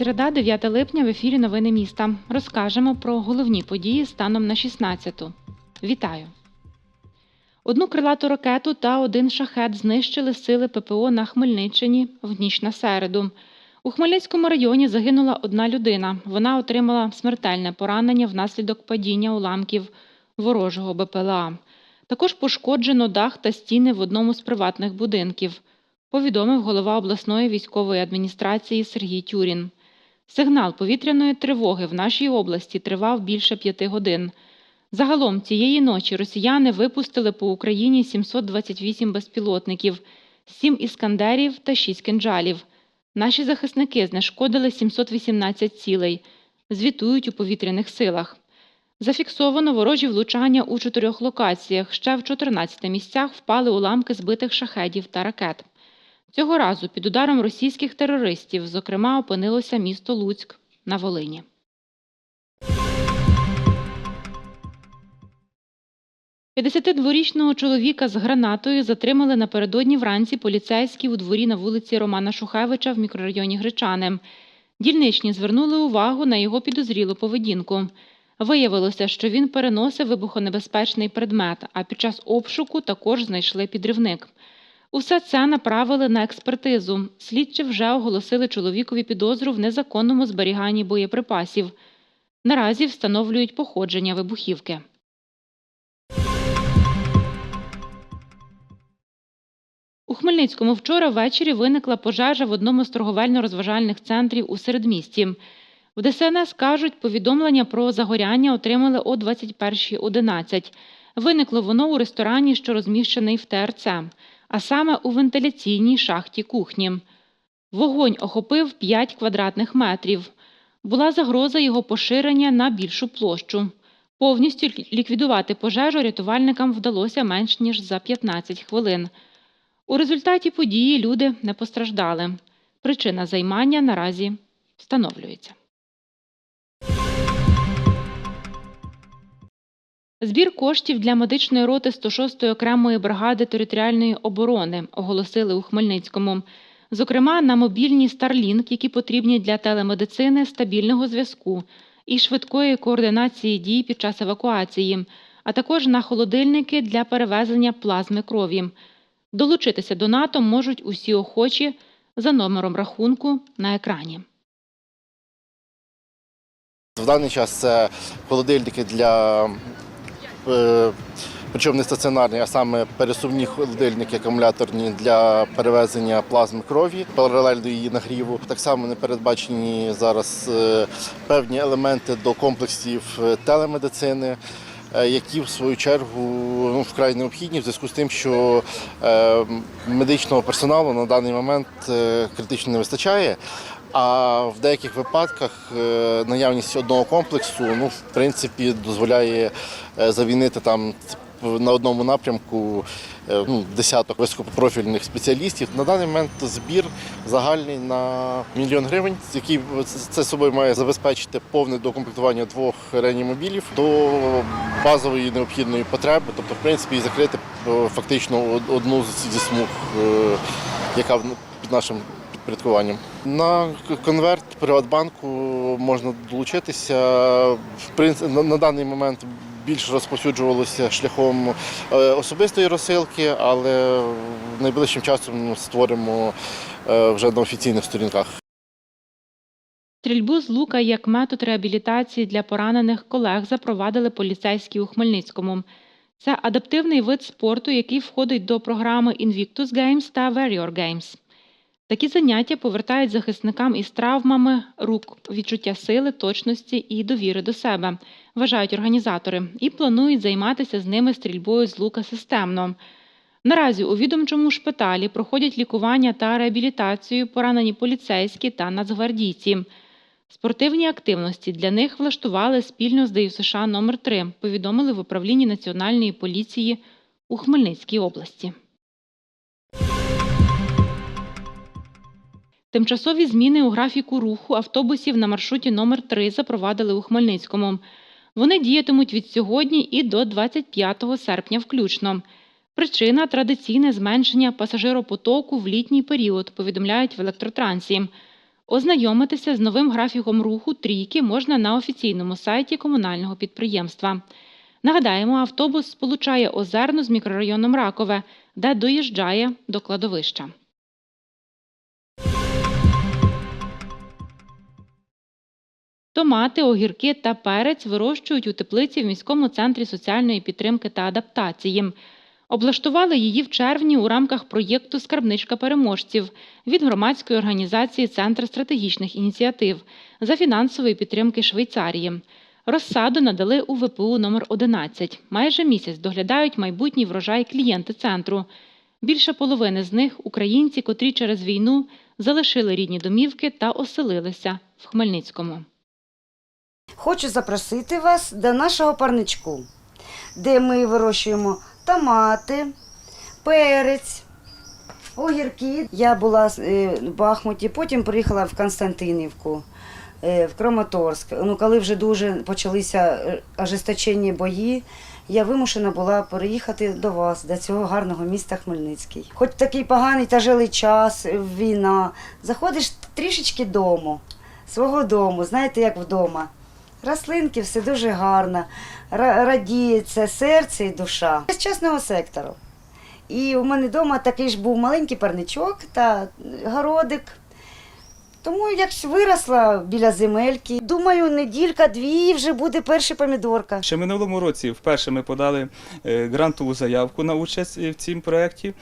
Середа, 9 липня в ефірі Новини міста. Розкажемо про головні події станом на 16-ту. Вітаю! Одну крилату ракету та один шахет знищили сили ППО на Хмельниччині в ніч на середу. У Хмельницькому районі загинула одна людина. Вона отримала смертельне поранення внаслідок падіння уламків ворожого БПЛА. Також пошкоджено дах та стіни в одному з приватних будинків, повідомив голова обласної військової адміністрації Сергій Тюрін. Сигнал повітряної тривоги в нашій області тривав більше п'яти годин. Загалом цієї ночі росіяни випустили по Україні 728 безпілотників, 7 іскандерів та 6 кинджалів. Наші захисники знешкодили 718 цілей, звітують у повітряних силах. Зафіксовано ворожі влучання у чотирьох локаціях. Ще в 14 місцях впали уламки збитих шахедів та ракет. Цього разу під ударом російських терористів, зокрема, опинилося місто Луцьк на Волині. «52-річного чоловіка з гранатою затримали напередодні вранці поліцейські у дворі на вулиці Романа Шухевича в мікрорайоні Гречани. Дільничні звернули увагу на його підозрілу поведінку. Виявилося, що він переносив вибухонебезпечний предмет, а під час обшуку також знайшли підривник. Усе це направили на експертизу. Слідчі вже оголосили чоловікові підозру в незаконному зберіганні боєприпасів. Наразі встановлюють походження вибухівки. У Хмельницькому вчора ввечері виникла пожежа в одному з торговельно-розважальних центрів у середмісті. В ДСНС кажуть, повідомлення про загоряння отримали о 21.11. Виникло воно у ресторані, що розміщений в ТРЦ, а саме у вентиляційній шахті кухні. Вогонь охопив 5 квадратних метрів. Була загроза його поширення на більшу площу. Повністю ліквідувати пожежу рятувальникам вдалося менш ніж за 15 хвилин. У результаті події люди не постраждали. Причина займання наразі встановлюється. Збір коштів для медичної роти 106-ї окремої бригади територіальної оборони оголосили у Хмельницькому. Зокрема, на мобільні Starlink, які потрібні для телемедицини, стабільного зв'язку і швидкої координації дій під час евакуації, а також на холодильники для перевезення плазми крові. Долучитися до НАТО можуть усі охочі за номером рахунку на екрані. В даний час це холодильники для причому не стаціонарні, а саме пересувні холодильники акумуляторні для перевезення плазми крові паралельно її нагріву. Так само не передбачені зараз е, певні елементи до комплексів е, телемедицини. е, Які в свою чергу ну, вкрай необхідні в зв'язку з тим, що е, медичного персоналу на даний момент е, критично не вистачає. А в деяких випадках е, наявність одного комплексу ну, в принципі дозволяє е, замінити там на одному напрямку е, ну, десяток високопрофільних спеціалістів. На даний момент збір загальний на мільйон гривень, який це собою має забезпечити повне докомплектування двох реанімобілів до базової необхідної потреби, тобто, в принципі, закрити фактично одну зі смуг, яка під нашим підпорядкуванням. На конверт Приватбанку можна долучитися. На даний момент більш розповсюджувалося шляхом е, особистої розсилки, але найближчим часом створимо е, вже на офіційних сторінках. Стрільбу з лука як метод реабілітації для поранених колег запровадили поліцейські у Хмельницькому. Це адаптивний вид спорту, який входить до програми Invictus Games та Warrior Games. Такі заняття повертають захисникам із травмами рук, відчуття сили, точності і довіри до себе, вважають організатори, і планують займатися з ними стрільбою з лука системно. Наразі у відомчому шпиталі проходять лікування та реабілітацію поранені поліцейські та нацгвардійці. Спортивні активності для них влаштували спільно з ДЮСШ номер 3 повідомили в управлінні Національної поліції у Хмельницькій області. Тимчасові зміни у графіку руху автобусів на маршруті номер 3 запровадили у Хмельницькому. Вони діятимуть від сьогодні і до 25 серпня включно. Причина традиційне зменшення пасажиропотоку в літній період, повідомляють в електротрансі. Ознайомитися з новим графіком руху трійки можна на офіційному сайті комунального підприємства. Нагадаємо, автобус сполучає Озерну з мікрорайоном Ракове, де доїжджає до кладовища. Томати, огірки та перець вирощують у теплиці в міському центрі соціальної підтримки та адаптації. Облаштували її в червні у рамках проєкту Скарбничка переможців від громадської організації Центр стратегічних ініціатив за фінансової підтримки Швейцарії. Розсаду надали у ВПУ номер 11 Майже місяць доглядають майбутній врожай клієнти центру. Більше половини з них українці, котрі через війну залишили рідні домівки та оселилися в Хмельницькому. Хочу запросити вас до нашого парничку, де ми вирощуємо томати, перець, огірки. Я була е, в Бахмуті, потім приїхала в Константинівку, е, в Краматорськ. Ну, коли вже дуже почалися е, ожесточені бої, я вимушена була переїхати до вас, до цього гарного міста Хмельницький. Хоч такий поганий тяжелий час, е, війна, заходиш трішечки дому, свого дому, знаєте, як вдома. Рослинки, все дуже гарно, радіється серце і душа. З частного сектору. І у мене вдома такий ж був маленький парничок та городик. Тому як виросла біля земельки, думаю, неділька-дві вже буде перша помідорка. Ще минулому році вперше ми подали е, грантову заявку на участь в цьому проєкті.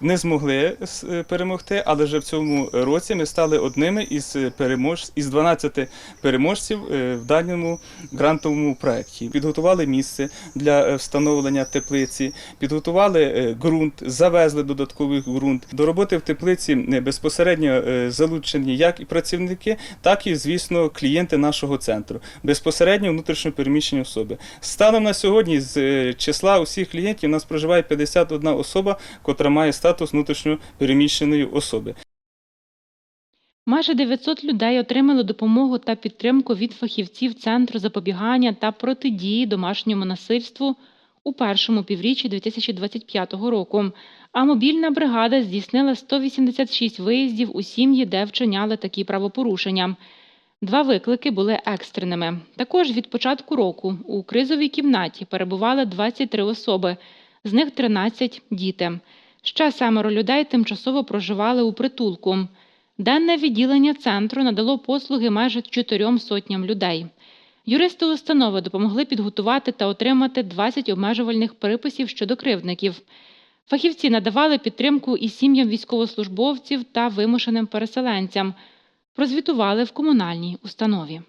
Не змогли е, перемогти, але вже в цьому році ми стали одними із перемож... із 12 переможців е, в даному грантовому проєкті. Підготували місце для е, встановлення теплиці, підготували е, ґрунт, завезли додатковий ґрунт. До роботи в теплиці е, безпосередньо е, залучені як і працівники, так і, звісно, клієнти нашого центру. Безпосередньо внутрішньо переміщені особи. Станом на сьогодні з е, числа усіх клієнтів у нас проживає 51 особа, котра має статус внутрішньо переміщеної особи. Майже 900 людей отримали допомогу та підтримку від фахівців Центру запобігання та протидії домашньому насильству у першому півріччі 2025 року. А мобільна бригада здійснила 186 виїздів у сім'ї, де вчиняли такі правопорушення. Два виклики були екстреними. Також від початку року у кризовій кімнаті перебували 23 особи, з них 13 – діти. Ще семеро людей тимчасово проживали у притулку. Денне відділення центру надало послуги майже чотирьом сотням людей. Юристи установи допомогли підготувати та отримати 20 обмежувальних приписів щодо кривдників. Фахівці надавали підтримку і сім'ям військовослужбовців та вимушеним переселенцям. Прозвітували в комунальній установі.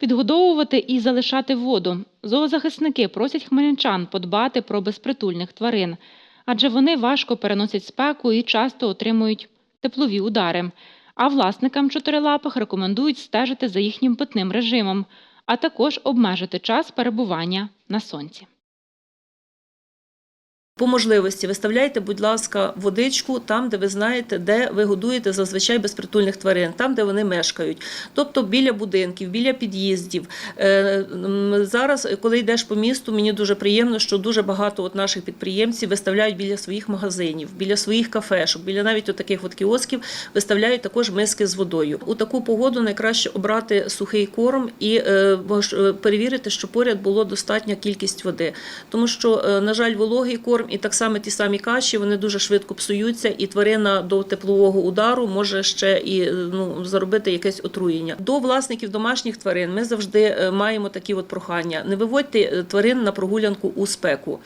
Підгодовувати і залишати воду. Зоозахисники просять хмельничан подбати про безпритульних тварин, адже вони важко переносять спеку і часто отримують теплові удари. А власникам чотирилапих рекомендують стежити за їхнім питним режимом, а також обмежити час перебування на сонці. По можливості виставляйте, будь ласка, водичку там, де ви знаєте, де ви годуєте зазвичай безпритульних тварин, там, де вони мешкають, тобто біля будинків, біля під'їздів. Е, Зараз, коли йдеш по місту, мені дуже приємно, що дуже багато от наших підприємців виставляють біля своїх магазинів, біля своїх кафешок, біля навіть таких от кіосків виставляють також миски з водою. У таку погоду найкраще обрати сухий корм і е, е, перевірити, що поряд було достатня кількість води. Тому що, на жаль, вологий корм і так само ті самі каші вони дуже швидко псуються, і тварина до теплового удару може ще і е, ну, заробити якесь отруєння. До власників домашніх тварин ми завжди е, маємо такі от прохання: не виводьте е, тварин на прогулянку у спеку.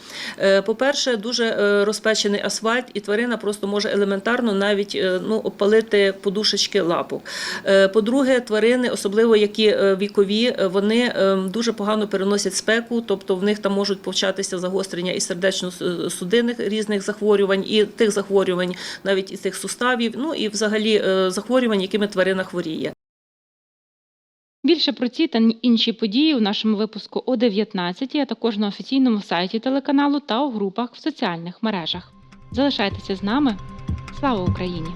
По-перше, дуже розпечений асфальт, і тварина просто може елементарно навіть ну, опалити подушечки лапок. По-друге, тварини, особливо які вікові, вони е, дуже погано переносять спеку, тобто в них там можуть початися загострення і сердечно-судинних різних захворювань, і тих захворювань, навіть і тих суставів, ну і взагалі е, захворювань, якими тварина хворіє. Більше про ці та інші події у нашому випуску о 19, а також на офіційному сайті телеканалу та у групах в соціальних мережах. Залишайтеся з нами. Слава Україні!